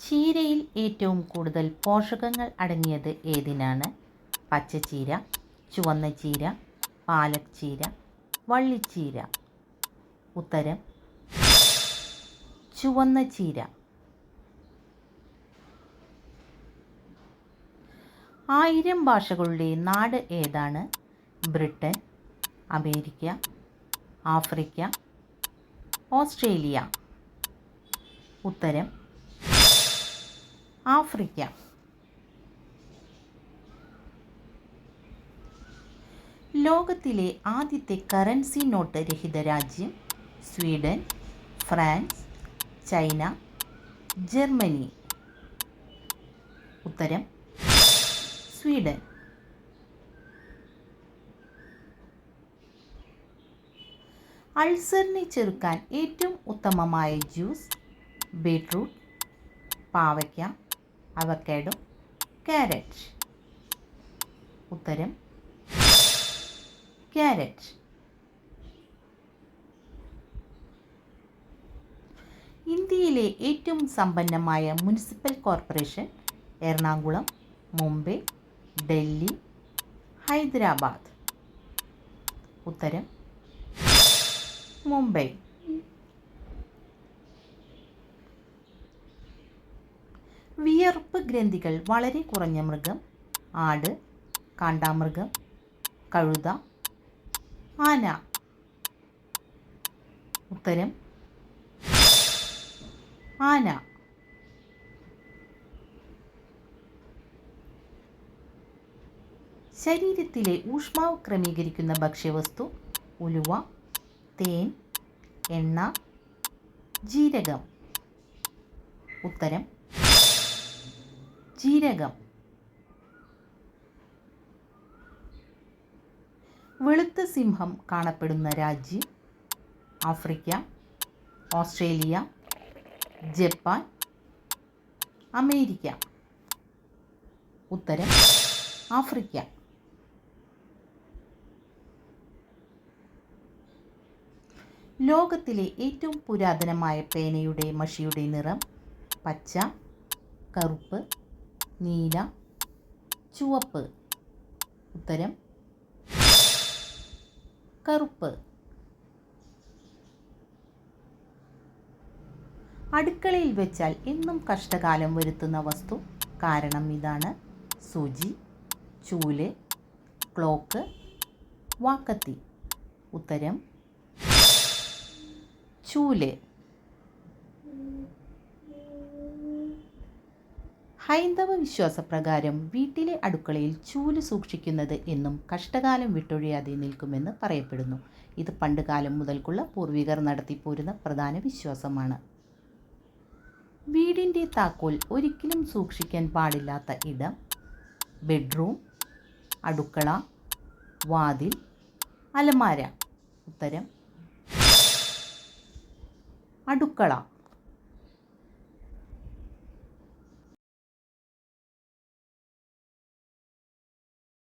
ചീരയിൽ ഏറ്റവും കൂടുതൽ പോഷകങ്ങൾ അടങ്ങിയത് ഏതിനാണ്? പച്ചച്ചീര ചുവന്ന ചീര പാലക് ചീര വള്ളിച്ചീര. ഉത്തരം ചുവന്ന ചീര. ആയിരം ഭാഷകളുടെ നാട് ഏതാണ്? Britain America Africa Australia. ഉത്തരം ആഫ്രിക്ക. ലോകത്തിലെ ആദ്യത്തെ കറൻസി നോട്ട് രഹിത രാജ്യം സ്വീഡൻ ഫ്രാൻസ് ചൈന ജർമ്മനി. ഉത്തരം സ്വീഡൻ. അൾസറിനെ ചെറുക്കാൻ ഏറ്റവും ഉത്തമമായ ജ്യൂസ് ബീട്രൂട്ട് പാവയ്ക്ക. Avocado carrot. ഉത്തരം ക്യാരറ്റ്. ഇന്ത്യയിലെ ഏറ്റവും സമ്പന്നമായ മുനിസിപ്പൽ കോർപ്പറേഷൻ എറണാകുളം മുംബൈ ഡൽഹി ഹൈദരാബാദ്. ഉത്തരം മുംബൈ. വിയർപ്പ് ഗ്രന്ഥികൾ വളരെ കുറഞ്ഞ മൃഗം ആട് കാണ്ടാമൃഗം കഴുത ആന. ഉത്തരം ആന. ശരീരത്തിലെ ഊഷ്മാവ് ക്രമീകരിക്കുന്ന ഭക്ഷ്യവസ്തു ഉലുവ തേൻ എണ്ണ ജീരകം. ഉത്തരം ജീരകം. വെളുത്ത സിംഹം കാണപ്പെടുന്ന രാജ്യം ആഫ്രിക്ക ഓസ്ട്രേലിയ ജപ്പാൻ അമേരിക്ക. ഉത്തരം ആഫ്രിക്ക. ലോകത്തിലെ ഏറ്റവും പുരാതനമായ പേനയുടെ മഷിയുടെ നിറം പച്ച കറുപ്പ് നീല. ചുവപ്പ്. ഉത്തരം. കറുപ്പ്. അടുക്കളയിൽ വെച്ചാൽ എന്നും കഷ്ടകാലം വരുത്തുന്ന വസ്തു. കാരണം ഇതാണ്. സൂചി ചൂൽ ക്ലോക്ക് വാക്കത്തി. ഉത്തരം. ചൂൽ. ഹൈന്ദവ വിശ്വാസപ്രകാരം വീട്ടിലെ അടുക്കളയിൽ ചൂൽ സൂക്ഷിക്കുന്നത് എന്നും കഷ്ടകാലം വിട്ടൊഴിയാതെ നിൽക്കുമെന്ന് പറയപ്പെടുന്നു. ഇത് പണ്ടുകാലം മുതൽക്കുള്ള പൂർവികർ നടത്തിപ്പോരുന്ന പ്രധാന വിശ്വാസമാണ്. വീടിന്റെ താക്കോൽ ഒരിക്കലും സൂക്ഷിക്കാൻ പാടില്ലാത്ത ഇടം ബെഡ്റൂം അടുക്കള വാതിൽ അലമാര ഉത്തരം അടുക്കള